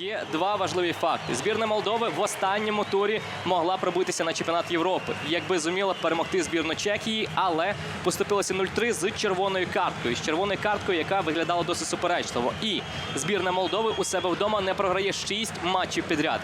Є два важливі факти. Збірна Молдови в останньому турі могла пробитися на чемпіонат Європи, якби зуміла перемогти збірну Чехії, але поступилася 0-3 з червоною карткою. З червоною карткою, яка виглядала досить суперечливо. І збірна Молдови у себе вдома не програє 6 матчів підряд.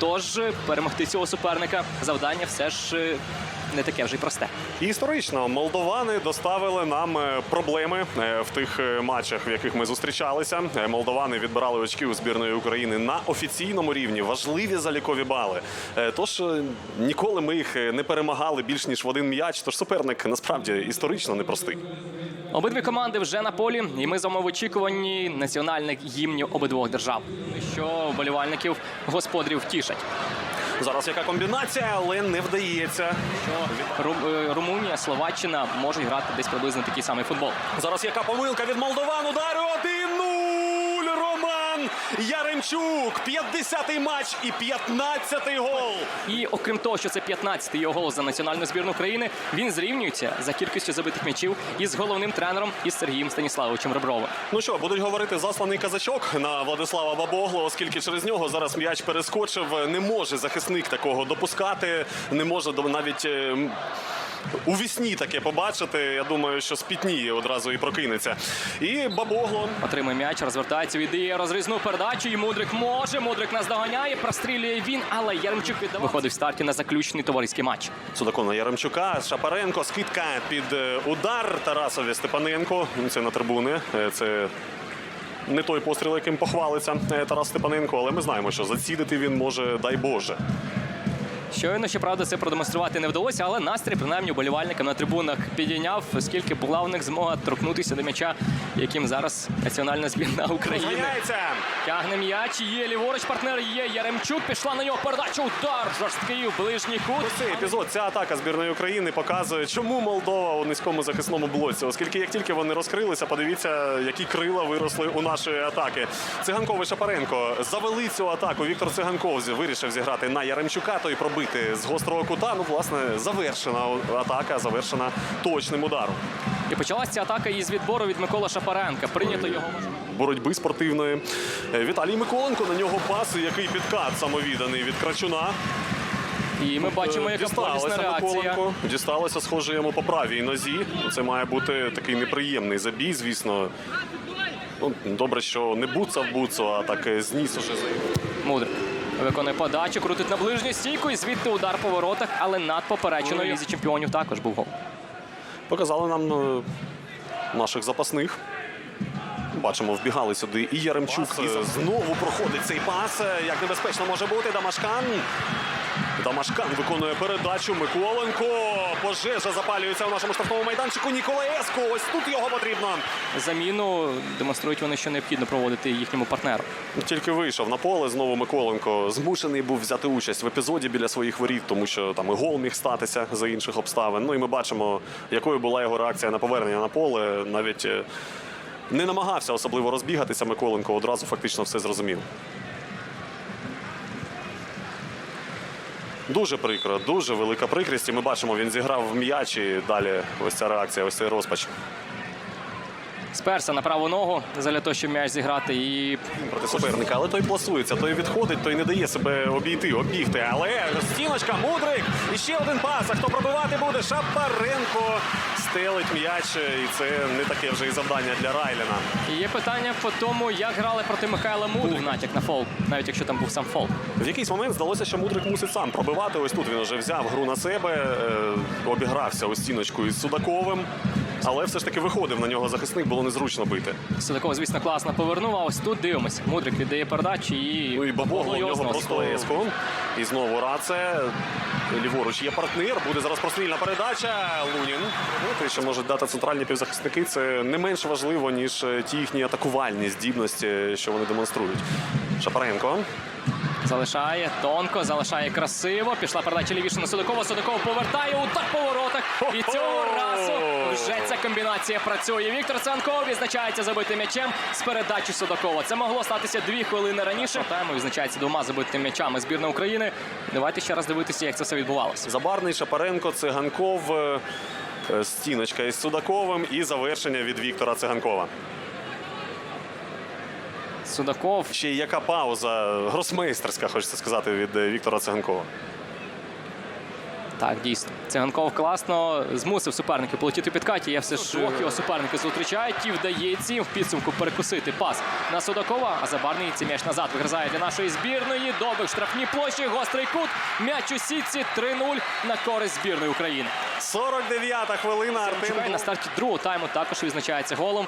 Тож перемогти цього суперника завдання все ж е, не таке вже й просте. Історично молдовани доставили нам е, проблеми е, в тих матчах, в яких ми зустрічалися. Молдовани відбирали очки у збірної України на офіційному рівні, важливі залікові бали. Тож ніколи ми їх не перемагали більш ніж в один м'яч. Тож суперник насправді історично непростий. Обидві команди вже на полі, і ми з вами в очікуванні національних гімнів обидвох держав, що вболівальників господарів тішать. Зараз яка комбінація, але не вдається. Ру- е, Румунія, Словаччина можуть грати десь приблизно такий самий футбол. Зараз яка помилка від молдован. Удар 1-0. Яремчук. 50-й матч і 15-й гол. І окрім того, що це 15-й його гол за національну збірну України, він зрівнюється за кількістю забитих м'ячів із головним тренером із Сергієм Станіславовичем Ребровим. Ну що, будуть говорити засланий казачок на Владислава Бабоглу, оскільки через нього зараз м'яч перескочив. Не може захисник такого допускати, не може навіть. У вісні таке побачити. Я думаю, що спітніє одразу і прокинеться. І Бабогло Отримує м'яч, розвертається, віддає розрізну передачу. І Мудрик може. Мудрик наздоганяє, прострілює він, але Яремчук віддавав. Виходить в старті на заключний товариський матч. Судакона Яремчука, Шапаренко, скидка під е, удар Тарасові Степаненко. Це на трибуни. Е, Це не той постріл, яким похвалиться е, Тарас Степаненко, але ми знаємо, що зацідити він може, дай Боже. Щойно, щоправда, це продемонструвати не вдалося, але настрій, принаймні, болівальникам на трибунах підійняв, оскільки була в них змога торкнутися до м'яча, яким зараз національна збірна України. Тягне м'яч, є ліворуч партнер, є Яремчук. Пішла на нього передача. Удар жорсткий в ближній кут. Ось цей епізод, ця атака збірної України показує, чому Молдова у низькому захисному блоці. Оскільки як тільки вони розкрилися, подивіться, які крила виросли у нашої атаки. Циганков і Шапаренко завели цю атаку. Віктор Циганков вирішив зіграти на Яремчука, то й пробити з гострого кута. Ну, власне, завершена атака, завершена точним ударом. І почалася ця атака із відбору від Микола Шапаренка. Прийнято його Боротьби спортивної. Е, Віталій Миколенко на нього пас, який підкат самовіданий від Крачуна. І ми бачимо, яка болісна реакція. Дісталося, схоже, йому по правій нозі. Це має бути такий неприємний забій, звісно. Ну, добре, що не буца в буцу, а так е, зніс уже за Мудрик. Виконує подачу, крутить на ближню стійку і звідти удар по воротах, але над попереченою лізі чемпіонів також був гол. Показали нам е, наших запасних. Бачимо, вбігали сюди і Яремчук. І знову проходить цей пас. Як небезпечно може бути. Дамашкан. Дамашкан виконує передачу. Миколенко. Пожежа запалюється у нашому штрафному майданчику. Ніколаєско. Ось тут його потрібно. Заміну демонструють вони, що необхідно проводити їхньому партнеру. Тільки вийшов на поле. Знову Миколенко змушений був взяти участь в епізоді біля своїх воріт, тому що там і гол міг статися за інших обставин. Ну і ми бачимо, якою була його реакція на повернення на поле. Навіть е, не намагався особливо розбігатися Миколенко. Одразу фактично все зрозумів. Дуже прикро, дуже велика прикрість. І ми бачимо, він зіграв в м'яч і далі ось ця реакція, ось цей розпач. Сперся на праву ногу для того, щоб м'яч зіграти. І проти суперника, але той пласується, той відходить, той не дає себе обійти, обігти. Але стіночка, мудрик. І ще один пас. А хто пробивати буде? Шапаренко стелить м'яч. І це не таке вже і завдання для Райліна. і є питання по тому, як грали проти Михайла Мудрик. Натяк на фол, навіть якщо там був сам фол. В якийсь момент здалося, що мудрик мусить сам пробивати. Ось тут він вже взяв гру на себе, е, обігрався у стіночку із Судаковим. Але все ж таки виходив на нього захисник, було незручно бити. Судаков, звісно, класно повернув. А ось тут дивимося. Мудрик віддає передачу і Ну і Бабогло в нього просто еско. І знову Раце. Ліворуч є партнер. Буде зараз прострільна передача. Лунін. Ну, те, що можуть дати центральні півзахисники, це не менш важливо, ніж е, ті їхні атакувальні здібності, що вони демонструють. Шапаренко. Залишає тонко, залишає красиво. Пішла передача лівіше на Судакова. Судаков повертає удар по воротах. І цього разу вже ця комбінація працює. Віктор Цанков відзначається забитим м'ячем з передачі Судакова. Це могло статися дві хвилини раніше. Тайму відзначається двома забитими м'ячами збірна України. Давайте ще раз дивитися, як це все відбувалося. Забарний Шапаренко, Циганков. е, е, Стіночка із Судаковим і завершення від Віктора Циганкова. Судаков. Ще й яка пауза гросмейстерська, хочеться сказати, від е, Віктора Циганкова. Так, дійсно. Циганков класно змусив суперників полетіти в підкаті. Я все ж його суперники зустрічають і вдається їм в підсумку перекусити пас на Судакова. А Забарний цей м'яч назад вигризає для нашої збірної. Добик в штрафній площі, гострий кут. М'яч у сітці 3-0 на користь збірної України. 49-та хвилина. Артем на старті другого тайму також відзначається голом.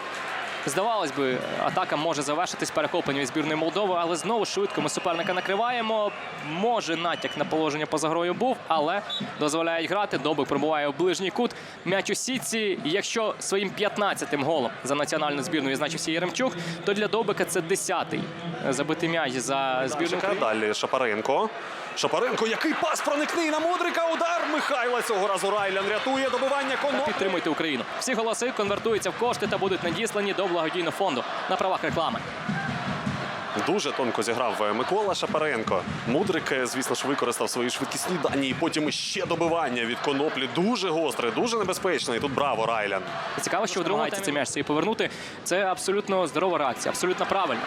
Здавалось би, атака може завершитись перехопленням збірної Молдови, але знову швидко ми суперника накриваємо. Може, натяк на положення поза грою був, але дозволяють грати. Добик пробуває в ближній кут. М'яч у сітці. Якщо своїм 15-тим голом за національну збірну відзначився Єремчук, то для Добика це 10-й забитий м'яч за збірну України. далі Шапаренко. Шапаренко, який пас проникний на Мудрика. Удар Михайла цього разу Райлян рятує добивання коноплі. Підтримуйте Україну. Всі голоси конвертуються в кошти та будуть надіслані до благодійного фонду на правах реклами. Дуже тонко зіграв е, Микола Шапаренко. Мудрик, е, звісно ж, використав свої швидкісні дані. І потім ще добивання від коноплі. Дуже гостре, дуже небезпечне. І тут браво Райлян. Цікаво, що в другому таймі цей м'яч і повернути. Це абсолютно здорова реакція, абсолютно правильно.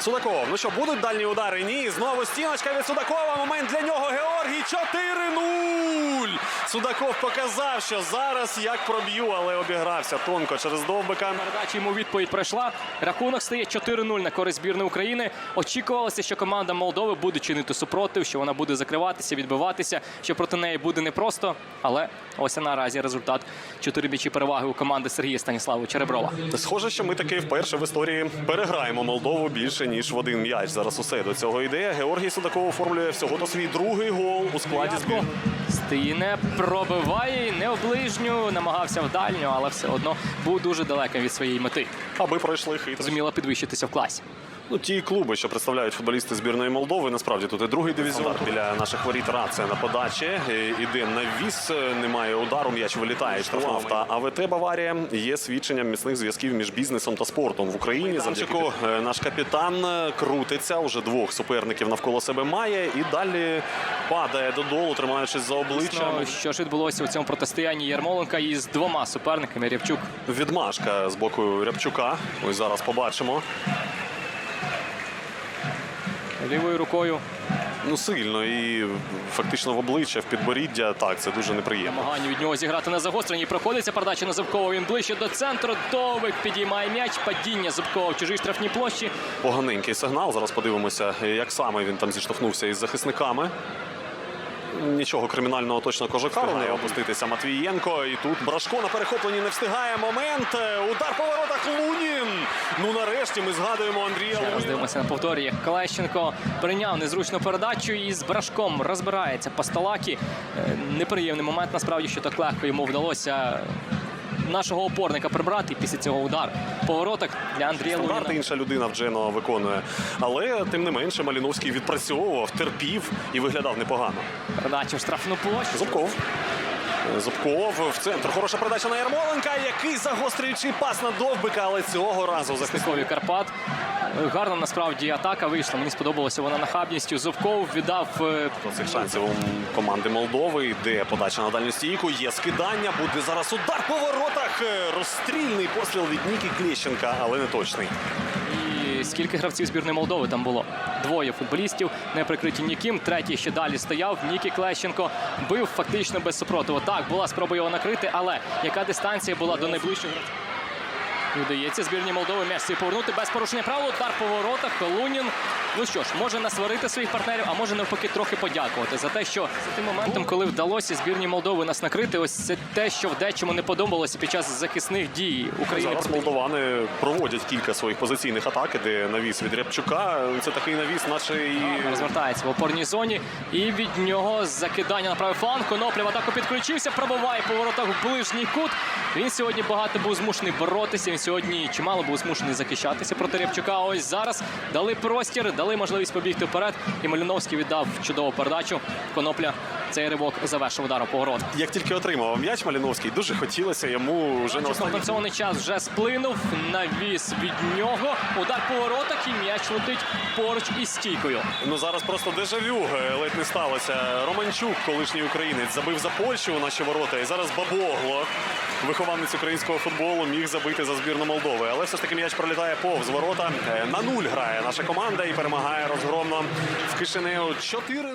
Судаков. Ну що, будуть дальні удари? Ні. Знову стіночка від Судакова. Момент для нього. Георгій 4-0. Судаков показав, що зараз як проб'ю, але обігрався тонко через довбика. Передача йому відповідь пройшла. Рахунок стає 4-0 на користь збірної України. Очікувалося, що команда Молдови буде чинити супротив, що вона буде закриватися, відбиватися, що проти неї буде непросто. Але ось наразі результат. Чотири м'ячі переваги у команди Сергія Станіславовича Реброва. Схоже, що ми таки вперше в історії переграємо Молдову більше ніж в один м'яч. Зараз усе до цього йде. Георгій Судаков оформлює всього то свій другий гол у складі збірної. Стійне пробиває не в ближню, намагався в дальню, але все одно був дуже далеким від своєї мети. Аби пройшли хитро. Зуміла підвищитися в класі. Ну, ті клуби, що представляють футболісти збірної Молдови, насправді тут і другий дивізіон біля наших воріт Рація на подачі. Е, Іде навіс, е, немає удару, м'яч вилітає з штрафного. Та АВТ Баварія є свідченням міцних зв'язків між бізнесом та спортом в Україні. Завдяки е, наш капітан крутиться, уже двох суперників навколо себе має і далі падає додолу, тримаючись за обличчя. Що ж відбулося у цьому протистоянні Ярмоленка із двома суперниками Рябчук. Відмашка з боку Рябчука. Ось зараз побачимо. Лівою рукою Ну сильно і фактично в обличчя, в підборіддя. Так, це дуже неприємно. намагання від нього зіграти на загостренні. Проходиться передача на Зубкова. Він ближче до центру. Довик підіймає м'яч. Падіння Зубкова в чужій штрафній площі. Поганенький сигнал. Зараз подивимося, як саме він там зіштовхнувся із захисниками. Нічого кримінального точно кожакару не опуститися Матвієнко. І тут Брашко на перехопленні не встигає. Момент. Удар по воротах Лунін. Ну нарешті ми згадуємо Андрія Луніна. Дивимося на повторі. Клещенко прийняв незручну передачу і з брашком розбирається по. Е, Неприємний момент, насправді, що так легко йому вдалося нашого опорника прибрати і після цього удар. Повороток для Андрія Луніна. інша людина в Джено виконує. Але тим не менше Маліновський відпрацьовував, терпів і виглядав непогано. Передача в штрафну площу. Зубков. Зубков в центр. Хороша передача на Ярмоленка, який загострюючий пас на довбика, але цього разу захисник. Захисникові Е, Гарна насправді атака вийшла. Мені сподобалося вона нахабністю. Зубков віддав е, До цих шансів у команди Молдови йде подача на дальню стійку. Є скидання. Буде зараз удар по воротах. Е, Розстрільний постріл від Ніки Клещенка, але не точний. І скільки гравців збірної Молдови там було? Двоє футболістів, не прикриті ніким. Третій ще далі стояв. Нікі Клещенко бив фактично без супротиву. Так, була спроба його накрити, але яка дистанція була до найближчого гравця? Вдається збірні Молдови м'яч свій повернути без порушення правил. Удар по воротах. Лунін. Ну що ж, може насварити своїх партнерів, а може навпаки трохи подякувати за те, що за тим моментом, коли вдалося збірні Молдови нас накрити, ось це те, що в дечому не подобалося під час захисних дій України. Зараз молдовани проводять кілька своїх позиційних атак, де навіс від Рябчука. Це такий навіс, наче і Розвертається в опорній зоні. І від нього закидання на правий фланг. Конопля в атаку підключився, пробиває по воротах в ближній кут. Він сьогодні багато був змушений боротися. Він сьогодні чимало був змушений захищатися проти Рябчука. Ось зараз дали простір, дали можливість побігти вперед. І Маліновський віддав чудову передачу. Конопля цей ривок завершив ударом поворот. Як тільки отримав м'яч Маліновський, дуже хотілося йому вже на останній час вже сплинув. Навіс від нього. Удар по воротах і м'яч летить поруч із стійкою. Ну зараз просто дежавю е, ледь не сталося. Романчук, колишній українець, забив за Польщу у наші ворота. І зараз Бабогло, вихованець українського футболу, міг забити за збірну Молдови. Але все ж таки м'яч пролітає повз ворота. Е, На нуль грає наша команда і перемагає розгромно в Кишинею 4-0.